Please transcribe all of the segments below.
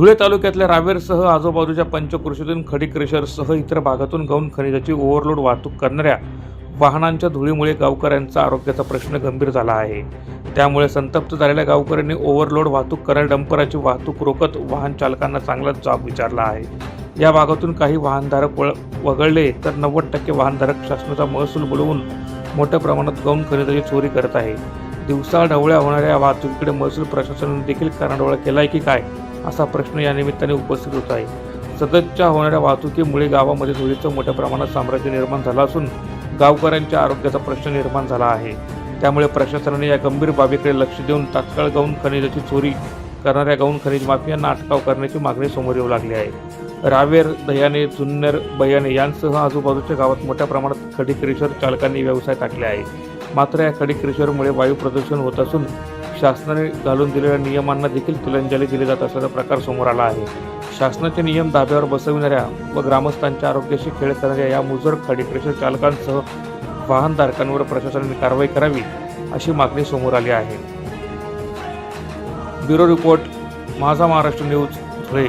धुळे तालुक्यातल्या रावेरसह आजूबाजूच्या पंचकृषीतून खडी क्रेशरसह इतर भागातून गौण खनिजाची ओव्हरलोड वाहतूक करणाऱ्या वाहनांच्या धुळीमुळे गावकऱ्यांचा आरोग्याचा प्रश्न गंभीर झाला आहे. त्यामुळे संतप्त झालेल्या गावकऱ्यांनी ओव्हरलोड वाहतूक करणाऱ्या डंपराची वाहतूक रोखत वाहन चालकांना चांगलाच जाब विचारला आहे. या भागातून काही वाहनधारक वळ वगळले तर नव्वद टक्के वाहनधारक शासनाचा महसूल बुडवून मोठ्या प्रमाणात गौण खनिजाची चोरी करत आहे. दिवसा ढवळ्या होणाऱ्या वाहतुकीकडे महसूल प्रशासनाने देखील कानाडोळा आहे की काय? असा प्रश्न या निमित्ताने उपस्थित होत आहे. सततच्या होणाऱ्या वाहतुकीमुळे गावामध्ये धुळीचं मोठ्या प्रमाणात साम्राज्य निर्माण झालं असून गावकऱ्यांच्या आरोग्याचा प्रश्न निर्माण झाला आहे. त्यामुळे प्रशासनाने या गंभीर बाबीकडे लक्ष देऊन तात्काळ गौण खनिजाची चोरी करणाऱ्या गौण खनिज माफियांना अटकाव करण्याची मागणी समोर येऊ लागली आहे. रावेर दह्याने जुन्नर बयाने यांसह आजूबाजूच्या गावात मोठ्या प्रमाणात खडी क्रेशर चालकांनी व्यवसाय टाकले आहे. मात्र या खडी क्रेशरमुळे वायू प्रदूषण होत असून शासनाने घालून दिलेल्या नियमांना देखील तुलंजली दिली जात असल्याचा प्रकार समोर आला आहे. शासनाचे नियम धाब्यावर बसविणाऱ्या व ग्रामस्थांच्या आरोग्याशी खेळ करणाऱ्या या मुजर खाडी क्रेशर चालकांसह वाहनधारकांवर प्रशासनाने कारवाई करावी अशी मागणी समोर आली आहे. Bureau report Majha Maharashtra news Dhule.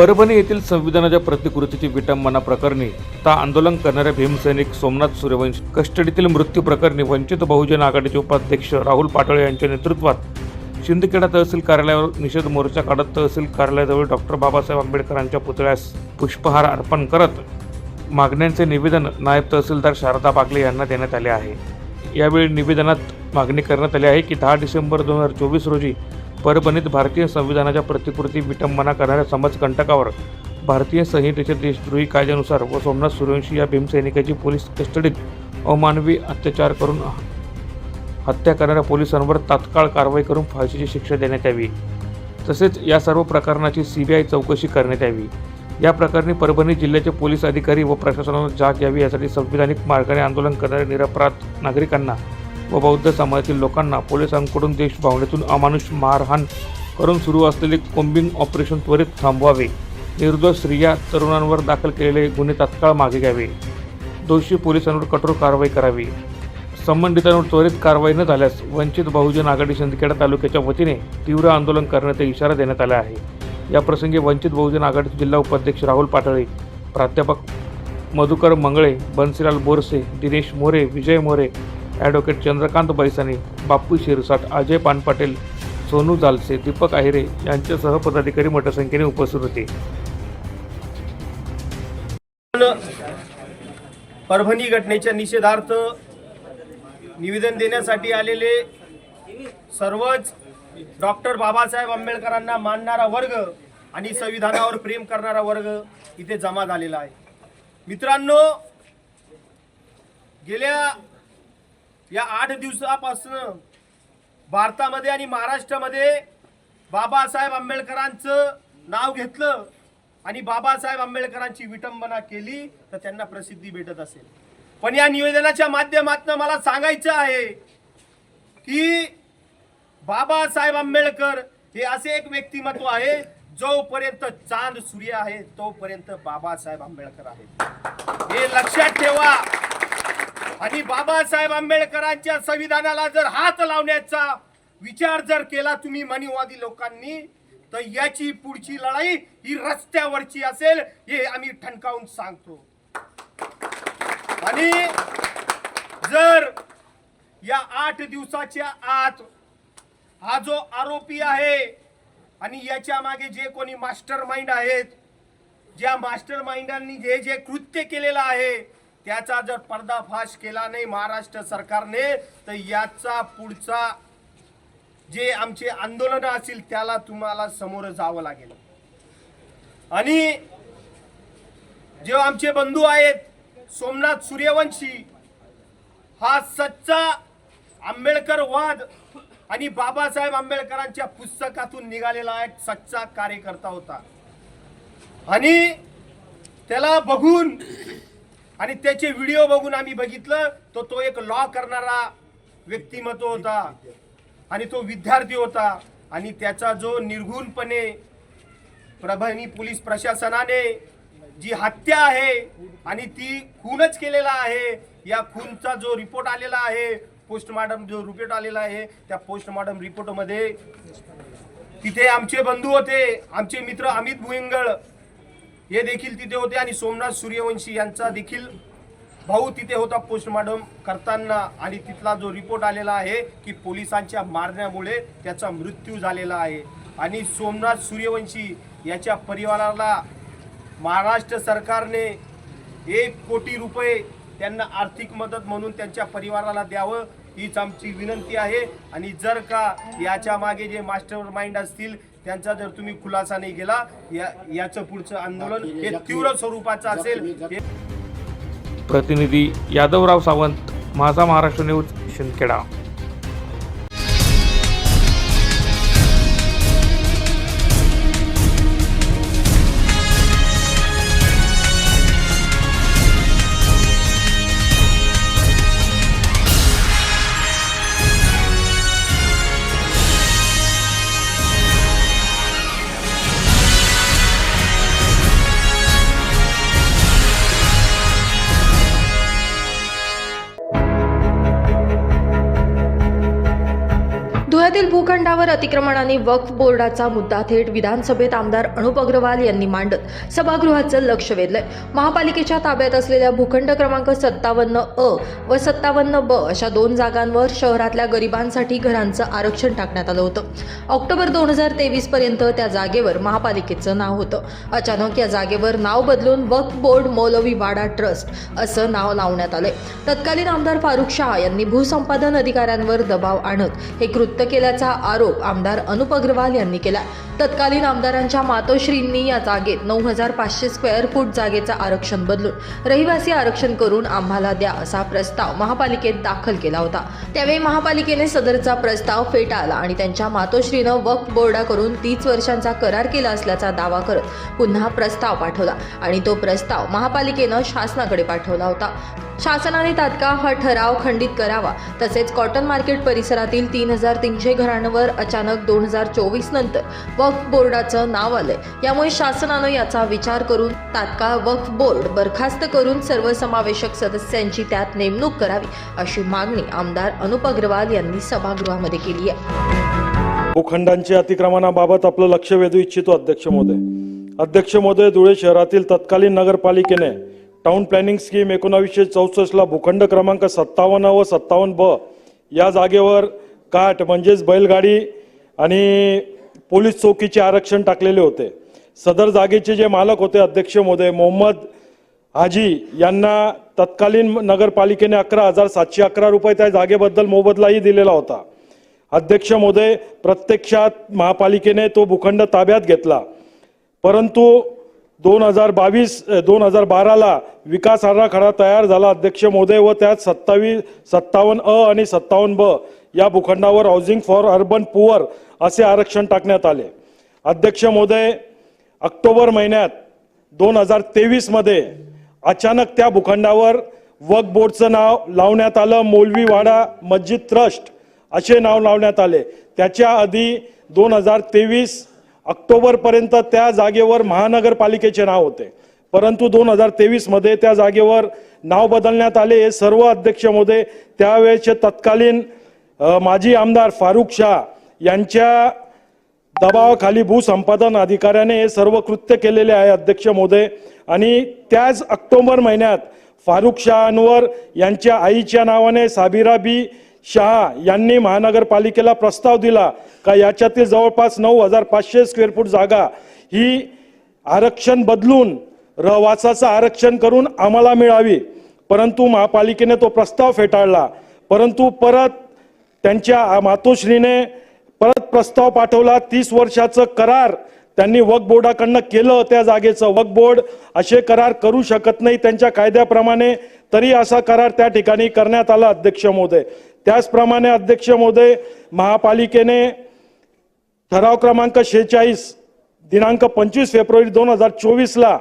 Parbhani येथील संविधानाच्या प्रतिकृतीची विटंबना प्रकरणी आता आंदोलन करणाऱ्या भीमसैनिक सोमनाथ सूर्यवंशी कस्टडीतील मृत्यू प्रकरणी वंचित बहुजन आघाडीचे उपाध्यक्ष राहुल पाटोळे यांच्या नेतृत्वात शिंदखेडा तहसील कार्यालयावर निषेध मोर्चा काढत तहसील कार्यालयाजवळ डॉक्टर बाबासाहेब आंबेडकरांच्या पुतळ्यास पुष्पहार अर्पण करत मागण्यांचे निवेदन नायब तहसीलदार शारदा बागले यांना देण्यात आले आहे. यावेळी निवेदनात मागणी करण्यात आली आहे की दहा डिसेंबर दोन हजार चोवीस रोजी परभणीत भारतीय संविधानाच्या प्रतिकृती विटंबना करणाऱ्या समाजकंटकावर भारतीय संहितेच्या देशद्रोही कायद्यानुसार व सोमनाथ सूर्यवंशी या भीमसैनिकाची पोलीस कस्टडीत अमानवी अत्याचार करून हत्या करणाऱ्या पोलिसांवर तात्काळ कारवाई करून फाशीची शिक्षा देण्यात यावी. तसेच या सर्व प्रकरणाची सीबीआय चौकशी करण्यात यावी. या प्रकरणी परभणी जिल्ह्याचे पोलीस अधिकारी व प्रशासनाला जाग यावी यासाठी संविधानिक मार्गाने आंदोलन करणाऱ्या निरपराध नागरिकांना व बौद्ध समाजातील लोकांना पोलिसांकडून देशभावनेतून अमानुष मारहाण करून सुरू असलेले कोम्बिंग ऑपरेशन त्वरित थांबवावे. निर्दोष स्त्रिया तरुणांवर दाखल केलेले गुन्हे तात्काळ मागे घ्यावे. दोषी पोलिसांवर कठोर कारवाई करावी. संबंधितांवर त्वरित कारवाई न झाल्यास वंचित बहुजन आघाडी शिंदखेडा तालुक्याच्या वतीने तीव्र आंदोलन करण्याचा इशारा देण्यात आला आहे. या प्रसंगी वंचित बहुजन आघाडीचे जिल्हा उपाध्यक्ष राहुल पाटळे प्राध्यापक मधुकर मंगळे बन्सीलाल बोरसे दिनेश मोरे विजय मोरे ॲडव्होकेट चंद्रकांत बैसानी बाप्पू शिरसाट अजय पानपाटेल सोनू जालसे दीपक आहिरे यांच्यासह पदाधिकारी मोठ्या संख्येने उपस्थित होते. परभणी घटनेच्या निषेधार्थ निवेदन देण्यासाठी आलेले सर्वच डॉक्टर बाबासाहेब आंबेडकरांना मानणारा वर्ग आणि संविधानावर प्रेम करणारा वर्ग इथे जमा झालेला आहे. मित्रांनो गेल्या या आठ दिवसापासून भारतामध्ये आणि महाराष्ट्रामध्ये बाबासाहेब आंबेडकरांचं नाव घेतलं आणि बाबासाहेब आंबेडकरांची विटंबना केली तर त्यांना प्रसिद्धी भेटत असेल. पण या निवेदनाच्या माध्यमातून मला सांगायचं आहे की बाबासाहेब आंबेडकर हे असे एक व्यक्तिमत्व आहे जोपर्यंत चांद सूर्य आहे तोपर्यंत बाबासाहेब आंबेडकर आहे हे लक्षात ठेवा. आणि बाबासाहेब आंबेडकरांच्या संविधानाला जर हात लावण्याचा विचार जर केला तुम्ही मनीवादी लोकांनी तर याची पुढची लढाई ही रस्त्यावरची असेल हे आम्ही ठणकावून सांगतो. आणि जर या आठ दिवसाच्या आत हा जो आरोपी आहे आणि याच्या मागे जे कोणी मास्टर माइंड आहेत ज्या मास्टर माइंडांनी जे जे कृत्य केलेलं आहे त्याचा जर पर्दाफाश केला नाही महाराष्ट्र सरकारने तर याचा पुढचा जे आमचे आंदोलन असतील त्याला तुम्हाला समोर जावं लागेल. आणि जे आमचे बंधू आहेत सोमनाथ सूर्यवंशी हा सच्चा आंबेडकर वाद आणि बाबासाहेब आंबेडकरांच्या पुस्तकातून निघालेला एक सच्चा कार्यकर्ता होता. आणि त्याला बघून आणि त्याचे व्हिडिओ बघून आम्ही बघितलं तो तो एक लॉ करणारा व्यक्तिमत्व होता. आणि तो विद्यार्थी होता. आणि त्याचा जो निर्घुणपणे प्रभावी पोलीस प्रशासनाने जी हत्या आहे आणि ती खूनच केलेला आहे या खूनचा जो रिपोर्ट आलेला आहे पोस्टमॉर्टम जो रिपोर्ट आलेला आहे त्या पोस्टमॉर्टम रिपोर्टमध्ये तिथे आमचे बंधू होते आमचे मित्र अमित भुईंगळ हे देखील तिथे होते आणि सोमनाथ सूर्यवंशी यांचा देखील भाऊ तिथे होता पोस्टमॉर्टम करताना. आणि तिथला जो रिपोर्ट आलेला आहे की पोलिसांच्या मारण्यामुळे त्याचा मृत्यू झालेला आहे. आणि सोमनाथ सूर्यवंशी याच्या परिवाराला महाराष्ट्र सरकारने एक कोटी रुपये त्यांना आर्थिक मदत म्हणून त्यांच्या परिवाराला द्यावं हीच आमची विनंती आहे. आणि जर का याच्या मागे जे मास्टर माइंड असतील त्यांचा जर तुम्ही खुलासा नाही केला या याचं पुढचं आंदोलन हे तीव्र स्वरूपाचं असेल. प्रतिनिधी यादवराव सावंत माझा महाराष्ट्र न्यूज शिंदखेडा. रस्त्यावर अतिक्रमण आणि वक्फ बोर्डाचा मुद्दा थेट विधानसभेत आमदार अनुप अग्रवाल यांनी मांडत सभागृहाचं लक्ष वेधलंय. महापालिकेच्या ताब्यात असलेल्या भूखंड क्रमांक सत्तावन्न अ व सत्तावन्न ब अशा दोन जागांवर शहरातल्या गरिबांसाठी घरांचं आरक्षण टाकण्यात आलं होतं. ऑक्टोबर दोन हजार तेवीस पर्यंत त्या जागेवर महापालिकेचं नाव होतं. अचानक या जागेवर नाव बदलून वक्फ बोर्ड मौलवी वाडा ट्रस्ट असं नाव लावण्यात आलंय. तत्कालीन आमदार फारुख शाह यांनी भूसंपादन अधिकाऱ्यांवर दबाव आणत हे कृत्य केल्याचा आरोप आमदार अनुप अग्रवाल यांनी केला. तत्कालीन आमदारांच्या मातोश्रींनी या जागेत नऊ हजार पाचशे स्क्वेअर फूट जागेचं आरक्षण बदलून रहिवासी आरक्षण करून आम्हाला द्या असा प्रस्ताव महापालिकेत दाखल केला होता. त्यावेळी महापालिकेने सदरचा प्रस्ताव फेटाळला आणि त्यांच्या मातोश्रीनं वक्फ बोर्डाकडून तीस वर्षांचा करार केला असल्याचा दावा करत पुन्हा प्रस्ताव पाठवला आणि तो प्रस्ताव महापालिकेनं शासनाकडे पाठवला होता. शासनाने तात्काळ हा ठराव खंडित करावा तसेच कॉटन मार्केट परिसरातील तीन हजार तीनशे घरांवर अचानक दोन हजार चोवीस नंतर वक्फ बोर्डाचं नाव आलंय. यामुळे शासनानं याचा विचार करून तात्काळ वक्फ बोर्ड बरखास्त करून सर्वसमावेशक सदस्यांची त्यात नेमणूक करावी अशी मागणी आमदार अनुप अग्रवाल यांनी सभागृहामध्ये केली आहे. भूखंडांच्या अतिक्रमणाबाबत आपलं लक्ष वेधू इच्छितो अध्यक्ष महोदय. अध्यक्ष महोदय धुळे शहरातील तत्कालीन नगरपालिकेने टाउन प्लॅनिंग स्कीम एकोणावीसशे चौसष्टला भूखंड क्रमांक सत्तावन्न व सत्तावन्न ब या जागेवर काठ म्हणजेच बैलगाडी आणि पोलीस चौकीचे आरक्षण टाकलेले होते. सदर जागेचे जे मालक होते अध्यक्ष महोदय मोहम्मद हाजी यांना तत्कालीन नगरपालिकेने अकरा हजार सातशे अकरा रुपये त्या जागेबद्दल मोबदलाही दिलेला होता. अध्यक्ष महोदय प्रत्यक्षात महापालिकेने तो भूखंड ताब्यात घेतला. परंतु दोन हजार बावीस दोन हजार बाराला विकास आराखडा तयार झाला. अध्यक्ष महोदय व त्यात सत्तावीस सत्तावन्न अ आणि सत्तावन्न ब या भूखंडावर हाऊसिंग फॉर अर्बन पुअर असे आरक्षण टाकण्यात आले. अध्यक्ष महोदय ऑक्टोबर महिन्यात दोन हजार तेवीसमध्ये अचानक त्या भूखंडावर वक बोर्डचं नाव लावण्यात आलं. मौलवीवाडा मस्जिद ट्रस्ट असे नाव लावण्यात आले. त्याच्या आधी दोन हजार तेवीस ऑक्टोबरपर्यंत त्या जागेवर महानगरपालिकेचे नाव होते. परंतु दोन हजार तेवीसमध्ये त्या जागेवर नाव बदलण्यात आले. हे सर्व अध्यक्ष महोदय त्यावेळेचे तत्कालीन माजी आमदार फारुख शाह यांच्या दबावाखाली भूसंपादन अधिकाऱ्याने हे सर्व कृत्य केलेले आहे अध्यक्ष मोदय आणि त्याच ऑक्टोबर महिन्यात फारुख शहांवर यांच्या आईच्या नावाने साबिरा बी शहा यांनी महानगरपालिकेला प्रस्ताव दिला का याच्यातील जवळपास नऊ हजार पाचशे स्क्वेअर फूट जागा ही आरक्षण बदलून रहवासाचं आरक्षण करून आम्हाला मिळावी. परंतु महापालिकेने तो प्रस्ताव फेटाळला. परंतु परत त्यांच्या मातोश्रीने परत प्रस्ताव पाठवला. तीस वर्षाचं करार त्यांनी वक बोर्डाकडनं केलं त्या जागेचं. वक बोर्ड असे करार करू शकत नाही. त्यांच्या कायद्याप्रमाणे तरी असा करार त्या ठिकाणी करण्यात आला अध्यक्ष महोदय. त्याचप्रमाणे अध्यक्ष महोदय महापालिकेने ठराव क्रमांक शेहेचाळीस दिनांक पंचवीस फेब्रुवारी दोन हजार चोवीसला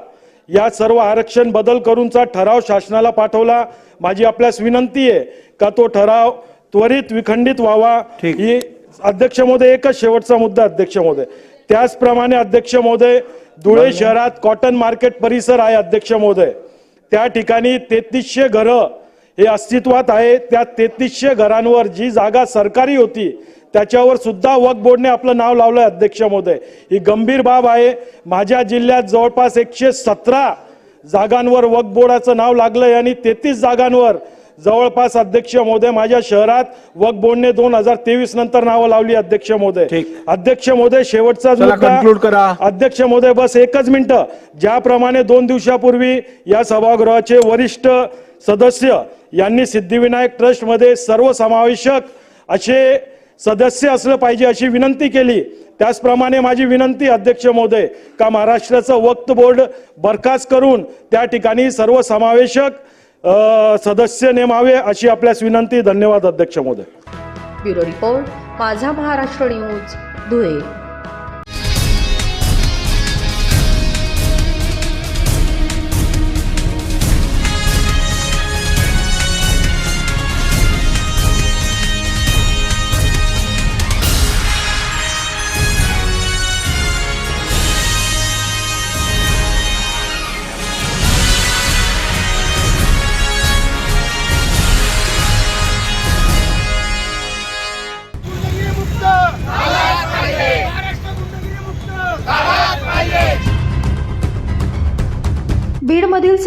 या सर्व आरक्षण बदल करूनचा ठराव शासनाला पाठवला. माझी आपल्यास विनंती आहे का तो ठराव त्वरित विखंडित व्हावा. ही अध्यक्ष महोदय एकच शेवटचा मुद्दा अध्यक्ष महोदय. त्याचप्रमाणे अध्यक्ष महोदय धुळे शहरात कॉटन मार्केट परिसर आहे अध्यक्ष महोदय. त्या ठिकाणी तेहतीसशे घरं हे अस्तित्वात आहे. त्या तेहतीसशे घरांवर जी जागा सरकारी होती त्याच्यावर सुद्धा वक्फ बोर्डने आपलं नाव लावलंय अध्यक्ष महोदय. ही गंभीर बाब आहे. माझ्या जिल्ह्यात जवळपास एकशे सतरा जागांवर वक्फ बोर्डाचं नाव लागलंय आणि तेहतीस जागांवर जवळपास अध्यक्ष महोदय माझ्या शहरात वक्फ बोर्डने दोन हजार तेवीस नंतर नावं लावली अध्यक्ष महोदय. अध्यक्ष महोदय शेवटचा. अध्यक्ष महोदय बस एकच मिनिटं. ज्याप्रमाणे दोन दिवसापूर्वी या सभागृहाचे वरिष्ठ सदस्य यांनी सिद्धिविनायक ट्रस्टमध्ये सर्वसमावेशक असे सदस्य असलं पाहिजे अशी विनंती केली. त्याचप्रमाणे माझी विनंती अध्यक्ष महोदय का महाराष्ट्राचं वक्फ बोर्ड बरखास्त करून त्या ठिकाणी सर्वसमावेशक सदस्य नेमावे अशी आपल्यास विनंती. धन्यवाद अध्यक्ष महोदय. Bureau report Majha Maharashtra news Dhule.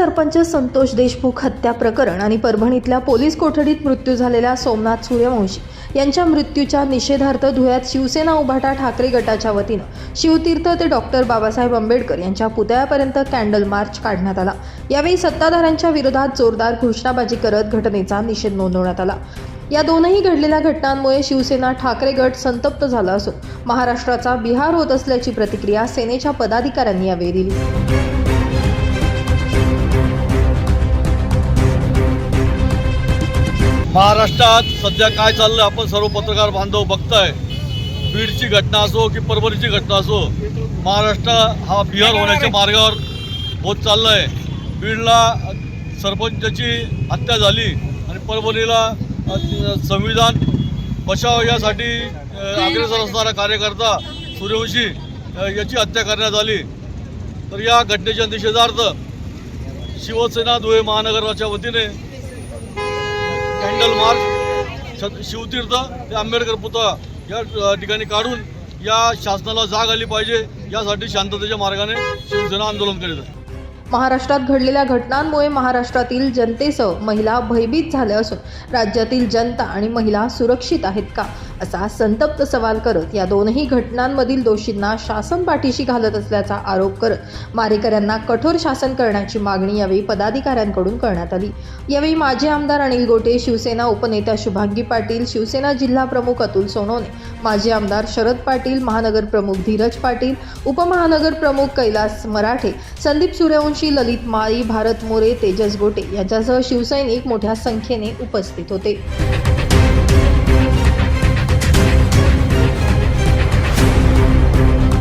Sarpanch Santosh Deshmukh हत्या प्रकरण आणि परभणीतल्या पोलीस कोठडीत मृत्यू झालेल्या सोमनाथ सूर्यवंशी यांच्या मृत्यूच्या निषेधार्थ धुळ्यात शिवसेना उभाटा ठाकरे गटाच्या वतीनं शिवतीर्थ ते डॉक्टर बाबासाहेब आंबेडकर यांच्या पुतळ्यापर्यंत कॅन्डल मार्च काढण्यात आला. यावेळी सत्ताधाऱ्यांच्या विरोधात जोरदार घोषणाबाजी करत घटनेचा निषेध नोंदवण्यात आला. या दोनही घडलेल्या घटनांमुळे शिवसेना ठाकरे गट संतप्त झाला असून महाराष्ट्राचा बिहार होत असल्याची प्रतिक्रिया सेनेच्या पदाधिकाऱ्यांनी यावेळी दिली. महाराष्ट्रात सध्या काय चाललं आपण सर्व पत्रकार बांधव बघताय. बीडची घटना असो की परभणीची घटना असो महाराष्ट्र हा बिहार होण्याच्या मार्गावर होत चालला आहे बीडला सरपंचची सरपंचाची हत्या झाली आणि परभणीला संविधान बचाव यासाठी अग्रेसर असणारा कार्यकर्ता सूर्यवंशी याची हत्या करण्यात आली. तर या घटनेच्या निषेधार्थ शिवसेना धुळे महानगराच्या वतीने कॅन्डल मार्च शिवतीर्थ ते आंबेडकर पुतळा या ठिकाणी काढून या शासनाला जाग आली पाहिजे यासाठी शांततेच्या मार्गाने शिवसेना आंदोलन करीत आहे. महाराष्ट्रात घडलेल्या घटनांमुळे महाराष्ट्रातील जनतेसह महिला भयभीत झाल्या असून राज्यातील जनता आणि महिला सुरक्षित आहेत का? असा संतप्त सवाल करत या दोनही घटनांमधील दोषींना शासन पाठीशी घालत असल्याचा आरोप करत मारेकऱ्यांना कठोर शासन करण्याची मागणी यावेळी पदाधिकाऱ्यांकडून करण्यात आली. यावेळी माजी आमदार अनिल गोटे शिवसेना उपनेत्या शुभांगी पाटील शिवसेना जिल्हा प्रमुख अतुल सोनवणे माजी आमदार शरद पाटील महानगर प्रमुख धीरज पाटील उपमहानगर प्रमुख कैलास मराठे संदीप सूर्यवंशी ललित माळी भारत मोरे तेजस गोटे यांच्यासह शिवसैनिक मोठ्या संख्येने उपस्थित होते.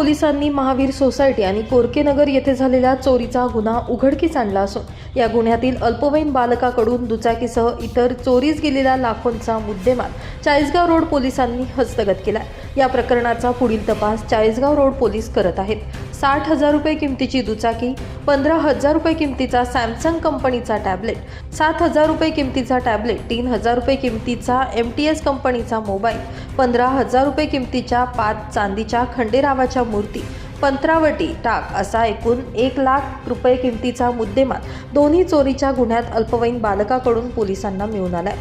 पोलिसांनी महावीर सोसायटी आणि कोरकेनगर येथे झालेल्या चोरीचा गुन्हा उघडकीस आणला असून या गुन्ह्यातील अल्पवयीन बालकाकडून दुचाकीसह इतर चोरीस गेलेल्या लाखोंचा मुद्देमाल चाळीसगाव रोड पोलिसांनी हस्तगत केला या प्रकरणाचा पुढील तपास चाळीसगाव रोड पोलीस करत आहेत. साठ हजार रुपये किमतीची दुचाकी पंधरा हजार रुपये किमतीचा सॅमसंग कंपनीचा टॅबलेट सात हजार रुपये किमतीचा टॅबलेट तीन हजार रुपये किमतीचा एम टी एस कंपनीचा मोबाईल पंधरा हजार रुपये किमतीच्या पाच चांदीच्या खंडेरावाच्या मूर्ती पंत्रावटी टाक असा एकूण एक लाख रुपये किमतीचा मुद्देमाल दोन्ही चोरीच्या गुन्ह्यात अल्पवयीन बालकाकडून पोलिसांना मिळून आलाय.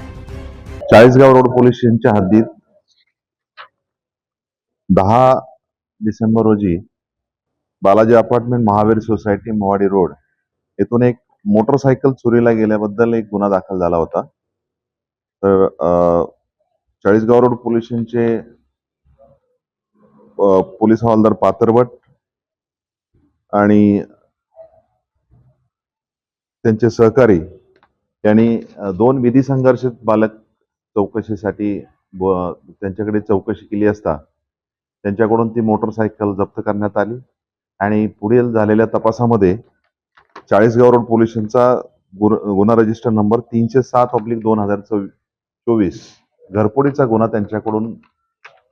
चाळीसगाव रोड पोलीस स्टेशनच्या हद्दीत दहा डिसेंबर रोजी Balaji apartment Mahavir society Mowadi road येथून एक मोटरसायकल चोरीला गेल्याबद्दल एक गुन्हा दाखल झाला होता. तर अ, चाळीसगाव रोड पोलिसांचे पोलीस हवालदार पाथरवट आणि त्यांचे सहकारी यांनी दोन विधी संघर्षित बालक चौकशीसाठी त्यांच्याकडे चौकशी केली असता त्यांच्याकडून ती मोटरसायकल जप्त करण्यात आली. आणि पुढील झालेल्या तपासामध्ये चाळीसगाव रोड पोलिसांचा गुन्हा रजिस्टर नंबर तीनशे सात ऑब्लिक दोन हजार चोवीस. घरपोडीचा गुन्हा त्यांच्याकडून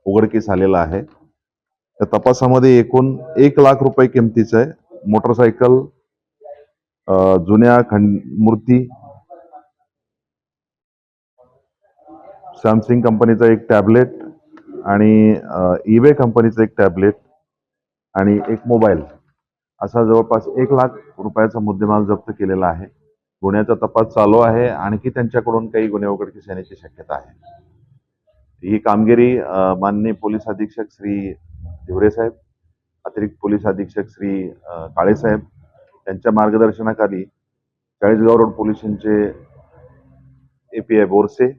उघडकीस आलेला आहे. त्या तपासामध्ये एकूण एक लाख रुपये किमतीचं आहे. मोटरसायकल जुन्या खंड मूर्ती सॅमसंग कंपनीचा एक टॅबलेट आणि ईबे कंपनीचं एक टॅबलेट आणि एक मोबाईल. असा जवळपास एक लाख रुपयाचा मुद्देमाल जप्त केलेला आहे. गुन्ह्याचा तपास चालू आहे. आणखी त्यांच्याकडून काही गुन्हे उघडकीस येण्याची शक्यता आहे. ही कामगिरी माननीय पोलीस अधीक्षक श्री धिवरे साहेब अतिरिक्त पोलीस अधीक्षक श्री काळेसाहेब काळे साहेब यांच्या मार्गदर्शनाखाली चाळीसगाव रोड पोलिसांचे ए पी आय बोरसे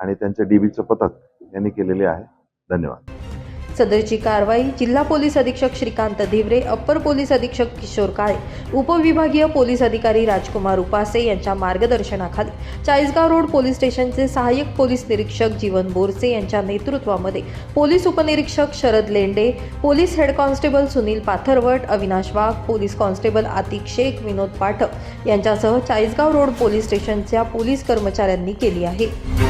आणि त्यांच्या डीबीचं पथक यांनी केलेले आहे. धन्यवाद. सदरची कारवाई जिल्हा पोलीस अधीक्षक श्रीकांत धिवरे अप्पर पोलीस अधीक्षक किशोर काळे उपविभागीय पोलीस अधिकारी राजकुमार उपासे यांच्या मार्गदर्शनाखाली चाळीसगाव रोड पोलीस स्टेशनचे सहाय्यक पोलीस निरीक्षक जीवन बोरसे यांच्या नेतृत्वामध्ये पोलीस उपनिरीक्षक Sharad Lende police head constable Sunil Pathravat Avinash Wagh police constable Atiq Shaikh Vinod Pathak यांच्यासह चाळीसगाव रोड पोलीस स्टेशनच्या पोलीस कर्मचाऱ्यांनी केली आहे.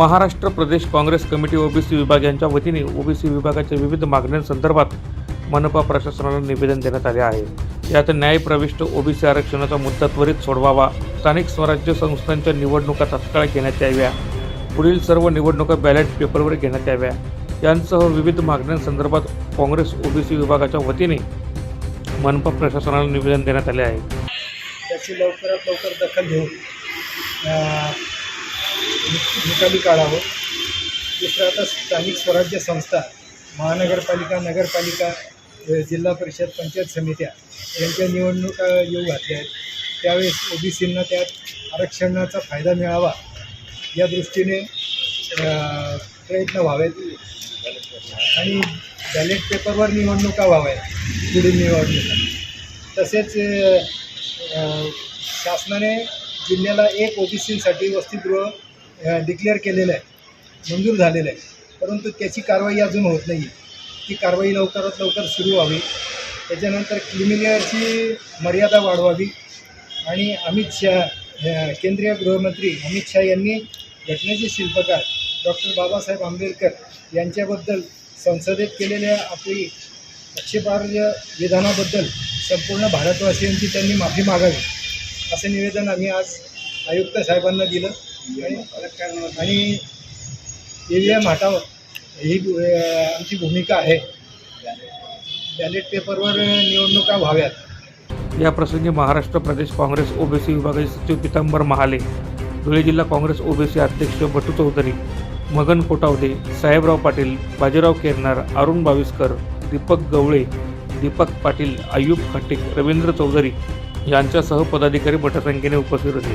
Maharashtra Pradesh Congress committee OBC विभाग यांच्या वतीने ओबीसी विभागाच्या विविध मागण्यांसंदर्भात मनपा प्रशासनाला निवेदन देण्यात आले आहे. यात न्यायप्रविष्ट ओबीसी आरक्षणाचा मुद्दा त्वरित सोडवावा स्थानिक स्वराज्य संस्थांच्या निवडणुका तात्काळ घेण्यात याव्या पुढील सर्व निवडणुका बॅलेट पेपरवर घेण्यात याव्या यांसह विविध मागण्यांसंदर्भात काँग्रेस ओबीसी विभागाच्या वतीने मनपा प्रशासनाला निवेदन देण्यात आले आहे. त्याची लवकरात लवकर दखल घेऊन निकाली काढावं दुसरं आता स्थानिक स्वराज्य संस्था महानगरपालिका नगरपालिका जिल्हा परिषद पंचायत समित्या यांच्या निवडणुका येऊ घातल्या आहेत. त्यावेळेस ओबीसींना त्यात आरक्षणाचा फायदा मिळावा या दृष्टीने प्रयत्न व्हावेत. आणि बॅलेट पेपरवर निवडणुका व्हाव्यात पुढील निवडणुका. तसेच शासनाने जिल्ह्याला एक ओबीसीसाठी वसतिगृह डिक्लेअर केलेलं आहे. मंजूर झालेलं आहे. परंतु त्याची कारवाई अजून होत नाही. ती कारवाई लवकरात लवकर सुरू व्हावी. त्याच्यानंतर क्रिमिनलची मर्यादा वाढवावी. आणि अमित शहा केंद्रीय गृहमंत्री अमित शहा यांनी घटनेचे शिल्पकार डॉक्टर बाबासाहेब आंबेडकर यांच्याबद्दल संसदेत केलेल्या आपली आक्षेपार्ह विधानाबद्दल संपूर्ण भारतवासियांची त्यांनी माफी मागावी. असं निवेदन आम्ही आज आयुक्त साहेबांना दिलं आणि आणि ई ही आमची भूमिका आहे. बॅलेट पेपरवर निवडणुका व्हाव्यात. या प्रसंगी महाराष्ट्र प्रदेश काँग्रेस ओबीसी विभागाचे सचिव पितांबर महाले धुळे जिल्हा काँग्रेस ओबीसी अध्यक्ष बटू चौधरी मगन कोटावदे साहेबराव पाटील बाजीराव केरनार अरुण बाविस्कर दीपक गवळे दीपक पाटील आयुब खटिक रवींद्र चौधरी यांच्यासह पदाधिकारी मोठ्या संख्येने उपस्थित होते.